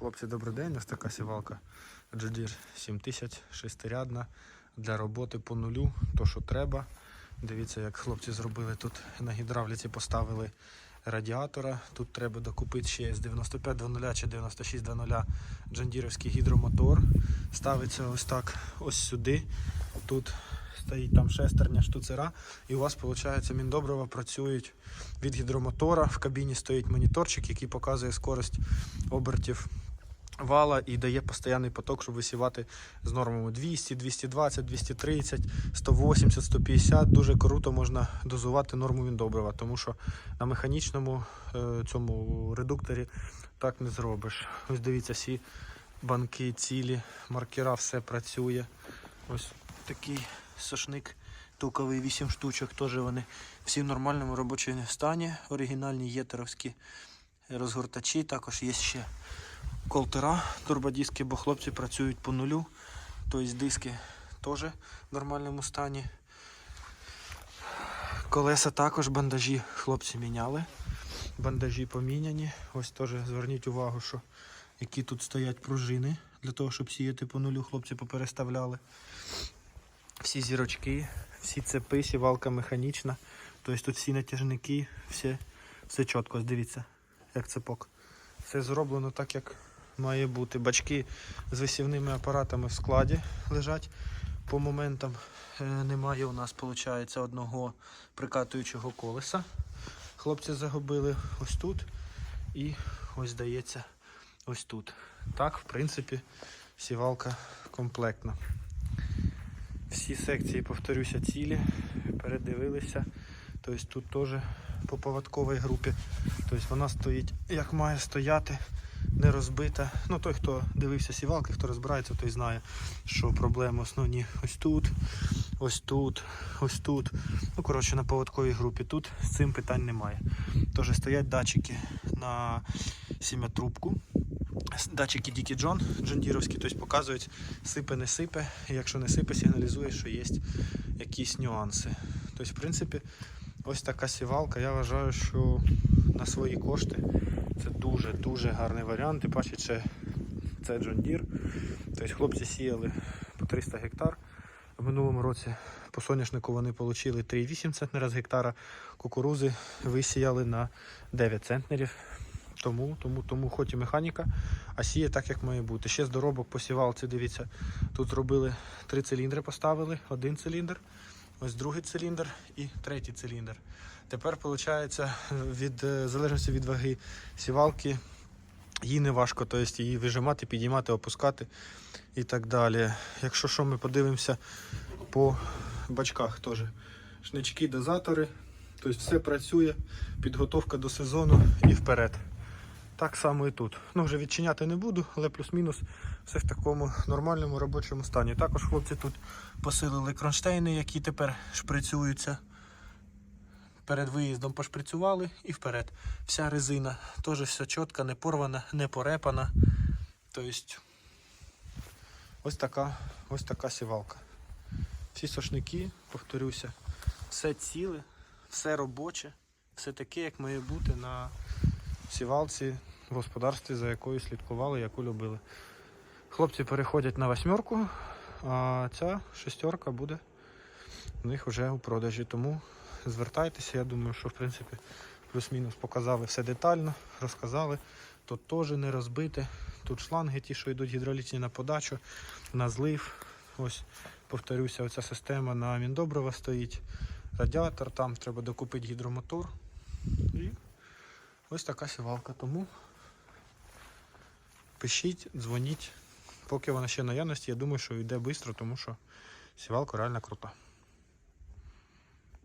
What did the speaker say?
Хлопці, добрий день. Ось така сівалка Джодір 7000, шестирядна для роботи по нулю, то що треба. Дивіться, як хлопці зробили тут на гідравліці, поставили радіатора. Тут треба докупити ще з 9500 чи 9600 джандіровський гідромотор. Ставиться ось так, ось сюди. Тут стоїть там шестерня штуцера, і у вас, виходить, міндобрива працюють від гідромотора. В кабіні стоїть моніторчик, який показує скорость обертів вала і дає постійний поток, щоб висівати з нормами 200, 220, 230, 180, 150. Дуже круто можна дозувати норму міндобрива, тому що на механічному е, цьому редукторі так не зробиш. Ось дивіться, всі банки цілі, маркера, все працює. Ось такий сошник туковий 8 штучок. Теж вони всі в нормальному робочому стані. Оригінальні єтеровські розгортачі. Також є ще колтера, турбодиски, бо хлопці працюють по нулю. Тобто диски теж в нормальному стані. Колеса також бандажі хлопці міняли. Бандажі поміняні. Ось теж зверніть увагу, що які тут стоять пружини для того, щоб сіяти по нулю, хлопці попереставляли. Всі зірочки, всі цепи, сівалка механічна. Тобто тут всі натяжники, все, все чітко, дивіться, як цепок. Все зроблено так, як має бути. Бачки з висівними апаратами в складі лежать. По моментам е, немає у нас, виходить, одного прикатуючого колеса. Хлопці загубили ось тут і ось здається ось тут. Так, в принципі, сівалка комплектна. Всі секції, повторюся, цілі, передивилися. Тобто тут теж по поводковій групі. Тобто вона стоїть, як має стояти, не розбита. Ну той, хто дивився сівалки, хто розбирається, той знає, що проблеми основні ось тут, ось тут, ось тут. Ну, коротше, на поводковій групі. Тут з цим питань немає. Тож стоять датчики на сім'ятрубку. Датчики Дікі Джон джондіровські, тобто показують, сипе, не сипе. І якщо не сипе, сигналізує, що є якісь нюанси. Тобто, в принципі, ось така сівалка. Я вважаю, що на свої кошти це дуже-дуже гарний варіант. І паче, це, це John Deere. Тобто хлопці сіяли по 300 гектар. В минулому році по соняшнику вони отримали 3,8 центнера з гектара. Кукурузи висіяли на 9 центнерів. Тому, тому, тому хоч і механіка, а сіє так, як має бути. Ще з доробок по сівалці, дивіться, тут зробили три циліндри, поставили, один циліндр, ось другий циліндр і третій циліндр. Тепер, виходить, від е, залежності від ваги сівалки, їй не важко, тобто її вижимати, підіймати, опускати і так далі. Якщо що, ми подивимося по бачках теж. Шнички, дозатори, тобто все працює, підготовка до сезону і вперед. Так само і тут. Ну, вже відчиняти не буду, але плюс-мінус все в такому нормальному робочому стані. Також хлопці тут посилили кронштейни, які тепер шприцюються. Перед виїздом пошприцювали і вперед. Вся резина теж все чітко, не порвана, не порепана. Тобто ось така, ось така сівалка. Всі сошники, повторюся, все ціле, все робоче, все таке, як має бути на сівалці в господарстві, за якою слідкували, яку любили. Хлопці переходять на восьмерку, а ця шестерка буде в них вже у продажі. Тому звертайтеся, я думаю, що в принципі плюс-мінус показали все детально, розказали. Тут теж не розбите. Тут шланги ті, що йдуть гідравлічні на подачу, на злив. Ось, повторюся, оця система на міндобрива стоїть. Радіатор, там треба докупити гідромотор. І ось така сівалка. Тому пишіть, дзвоніть. Поки вона ще наявності, я думаю, що йде швидко, тому що сівалка реально крута.